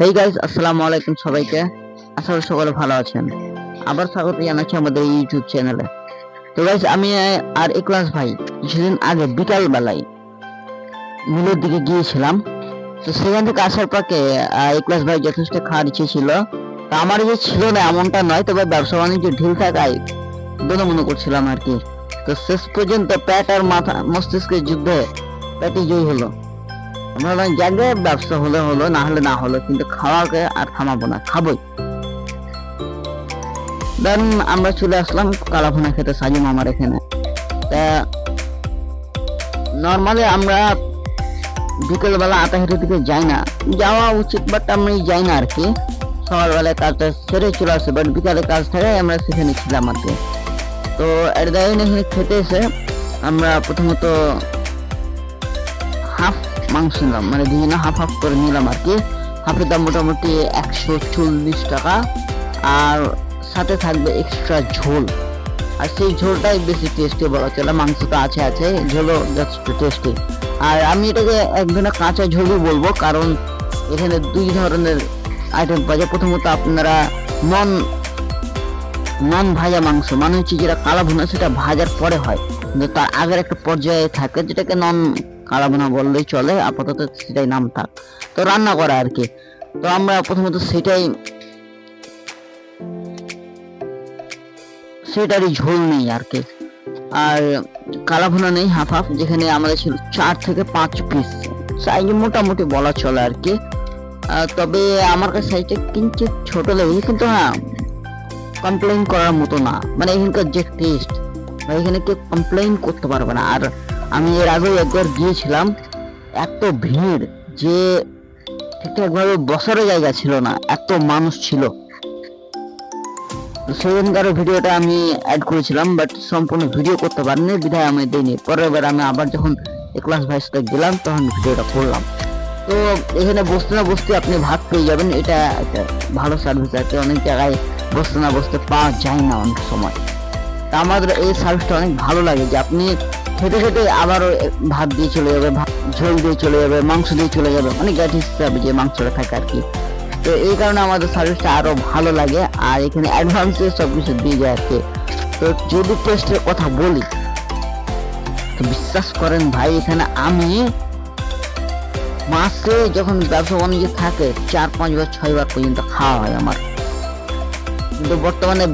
Hey guys আসসালামু আলাইকুম সবাইকে। আশা করি সকলে ভালো আছেন। আবার স্বাগত জানাচ্ছি আমাদের ইউটিউব চ্যানেলে তো গাইস আমি আর ইকলাস ভাই কিছুদিন আগে বিকাল বেলায় মিলের দিকে গিয়েছিলাম। তো সেখান থেকে আসার পরে ইকলাস ভাই যথেষ্ট খাওয়ার ইচ্ছে ছিল। তো আমার যে ছিল না এমনটা নয়, তবে ব্যবসা বাণিজ্য ঢিল থাকায় দোনো মনে করছিলাম আর কি। তো শেষ পর্যন্ত প্যাট আর মাথা মস্তিষ্কের যুদ্ধে প্যাটই জয়ী হলো। আমরা বললাম, যাকে ব্যবসা হলে হলো না হলে না হলো কিন্তু খাওয়াকে আর থামাবো না খাবোই। দেন আমরা চলে আসলাম কালাভুনা খেতে সাজু মামার এখানে। তা নর্মালি আমরা বিকেলবেলা আটা দিকে যাই না। যাওয়া উচিত বাট আমি যাই না আর কি সকালবেলায় কাজটা সেরে চলে আসে বাট বিকালে কাজ থাকে আমরা সেখানে ছিলাম আর কি। তো এর দায় খেতে এসে আমরা প্রথমত হাফ মাংস নিলাম মানে দুজনে হাফ হাফ করে নিলাম আর কি। হাফের দাম মোটামুটি একশো চল্লিশ টাকা। আর সাথে থাকবে এক্সট্রা ঝোল। আর সেই ঝোলটাই বেশি টেস্টি বলা চলে, মাংস তো আছে আছে, ঝোলও যথেষ্ট টেস্টি আর আমি এটাকে এক ধরনের কাঁচা ঝোলই বলব, কারণ এখানে দুই ধরনের আইটেম পাওয়া যায়। প্রথমত আপনারা নন নন ভাজা মাংস মানে হচ্ছে যেটা কালা ভুনা সেটা ভাজার পরে হয়। কিন্তু তার আগের একটা পর্যায়ে থাকে, যেটাকে নন ভুনা বললেই চলে, আপাতত সেটাই নাম থাক তো রান্না করা আর কি। তো আমরা প্রথমত সেটাই সেটারই ঝোল নেই আর কি। আর কালা ভুনা নেই হাফ হাফ যেখানে আমাদের ছিল চার থেকে পাঁচ পিস সাইজ মোটামুটি বলা চলে আর কি। তবে আমার কাছে সাইজটা কিঞ্চিত ছোট লেগেছে, কিন্তু হ্যাঁ কমপ্লেইন করার মতো না। মানে এখানকার যে টেস্ট এখানে কেউ কমপ্লেইন করতে পারবে না। আর আমি এর আগে একবার গিয়েছিলাম, এত ভিড় যে ঠিকঠাকভাবে বসারও জায়গা ছিল না, এত মানুষ ছিল। তো সেখানকার ভিডিওটা আমি অ্যাড করেছিলাম বাট সম্পূর্ণ ভিডিও করতে পারিনি বিধায় আমি দিইনি। পরের বার আমি আবার যখন ক্লাস ভাইসটা গেলাম, তখন ভিডিওটা করলাম। তো এখানে বসতে না বসতে আপনি ভাত পেয়ে যাবেন, এটা একটা ভালো সার্ভিস আছে অনেক জায়গায় বসতে না বসতে পাওয়া যায় না অনেক সময়। তা আমাদের এই সার্ভিসটা অনেক ভালো লাগে যে আপনি খেতে খেতে আবারও ভাত দিয়ে চলে যাবে ঝোল দিয়ে চলে যাবে, মাংস দিয়ে চলে যাবে মানে গ্যাস হিসাবে যে মাংসটা থাকে আর কি। তো এই কারণে আমাদের সার্ভিসটা আরও ভালো লাগে, আর এখানে অ্যাডভান্সে সব কিছু দিয়ে যায় আর কি। তো যদি টেস্টের কথা বলি, তো বিশ্বাস করেন ভাই, এখানে আমি মাসে যখন ব্যবসা বাণিজ্য থাকে, চার পাঁচবার ছয়বার পর্যন্ত খাওয়া হয় আমার। কিন্তু বর্তমানে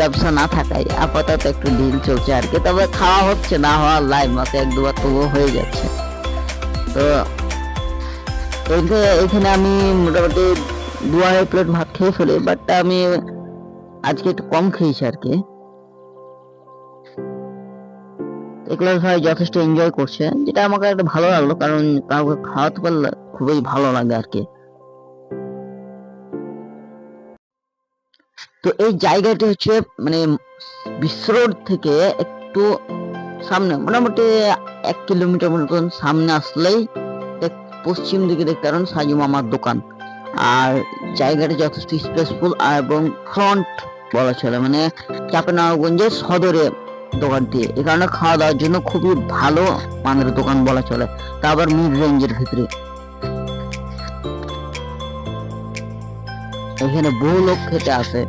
ব্যবসা না থাকায় আপাতত একটু ডিল চলছে আর কি। তবে খাওয়া হচ্ছে, না হওয়া লাইভ মাসে এক দুবার তবুও হয়ে যাচ্ছে। তো এখানে আমি মোটামুটি দু আড়াই প্লেট ভাত খেয়ে ফেলি বাট আমি আজকে একটু কম খেয়েছি আর কি। একলাস ভাই যথেষ্ট এনজয় করছে, যেটা আমাকে একটা ভালো লাগল, কারণ কাউকে খাওয়াতে পারলে খুবই ভালো লাগে আর কি। তো এই জায়গাটি হচ্ছে মানে বিশ্ব রোড থেকে একটু সামনে, মোটামুটি এক কিলোমিটার মতন সামনে আসলেই পশ্চিম দিকে দেখতে পারেন সাজু মামার দোকান। আর জায়গাটা যথেষ্ট স্পেসফুল এবং ফ্রন্ট বলা চলে মানে চাপানগঞ্জের সদরে দোকানটি। এই কারণে খাওয়া দাওয়ার জন্য খুবই ভালো মানের দোকান বলা চলে। তা আবার মিড রেঞ্জের ভিতরে। এখানে বহু লোক খেতে আসে।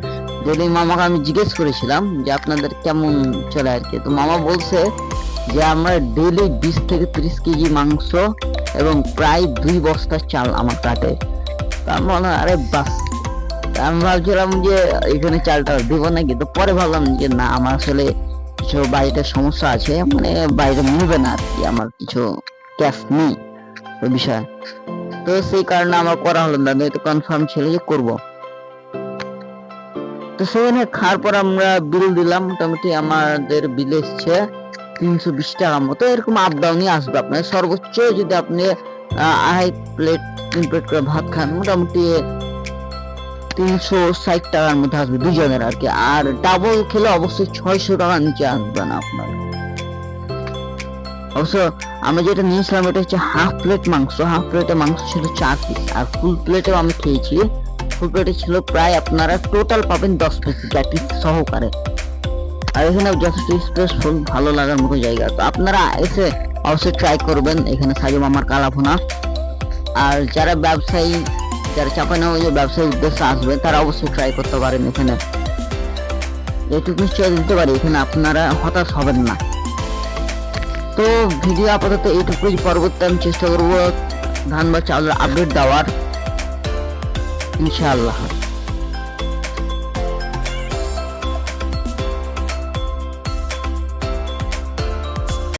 যদি মামাকে আমি জিজ্ঞেস করেছিলাম যে আপনাদের কেমন চলে আর কি, তো মামা বলছে যে আমরা ডেইলি বিশ থেকে ত্রিশ কেজি মাংস এবং প্রায় দুই বস্তা চাল আমার কাটে তার মনে আরে বাস আমি ভাবছিলাম যে এখানে চালটা দিব নাকি? তো পরে ভাবলাম যে না, আমার আসলে কিছু বাড়িতে সমস্যা আছে মানে বাইরে মিলবে না আর কি, আমার কিছু ক্যাশ নেই। ওই বিষয়ে। তো সেই কারণে আমার করা হলো না তো কনফার্ম ছিল যে করব। তো সেখানে খাওয়ার পর আমরা বিল দিলাম। মোটামুটি আমাদের বিল এসছে তিনশো বিশ টাকার মতো। এরকম আপ ডাউনই আসবে আপনার। সর্বোচ্চ যদি আপনি আড়াই প্লেট তিন প্লেট করে ভাত খান, মোটামুটি তিনশো ষাট টাকার মধ্যে আসবে দুজনের আর কি। আর ডাবল খেলে অবশ্যই ছয়শো টাকার নিচে আসবে না আপনার। অবশ্য আমি যেটা নিয়েছিলাম, এটা হচ্ছে হাফ প্লেট মাংস। হাফ প্লেটে মাংস ছিল চার পিস আর ফুল প্লেটেও আমি খেয়েছি। ফুল ছিল প্রায় আপনারা টোটাল পাবেন দশ পিস প্যাটিস সহকারে। আর এখানে যথেষ্ট স্পেসফুল ভালো লাগার মতো জায়গা। তো আপনারা এসে অবশ্যই ট্রাই করবেন এখানে সাজু মামার কালাভুনা। আর যারা ব্যবসায়ী, যারা চাপানো ব্যবসায়িক উদ্দেশ্যে আসবে, তারা অবশ্যই ট্রাই করতে পারেন এখানে। এটুকু নিশ্চয় দিতে পারি, এখানে আপনারা হতাশ হবেন না। তো ভিডিও আপাতত এইটুকুই, পরবর্তী আমি চেষ্টা করব ধান বা চাউলের আপডেট দেওয়ার। إن شاء الله.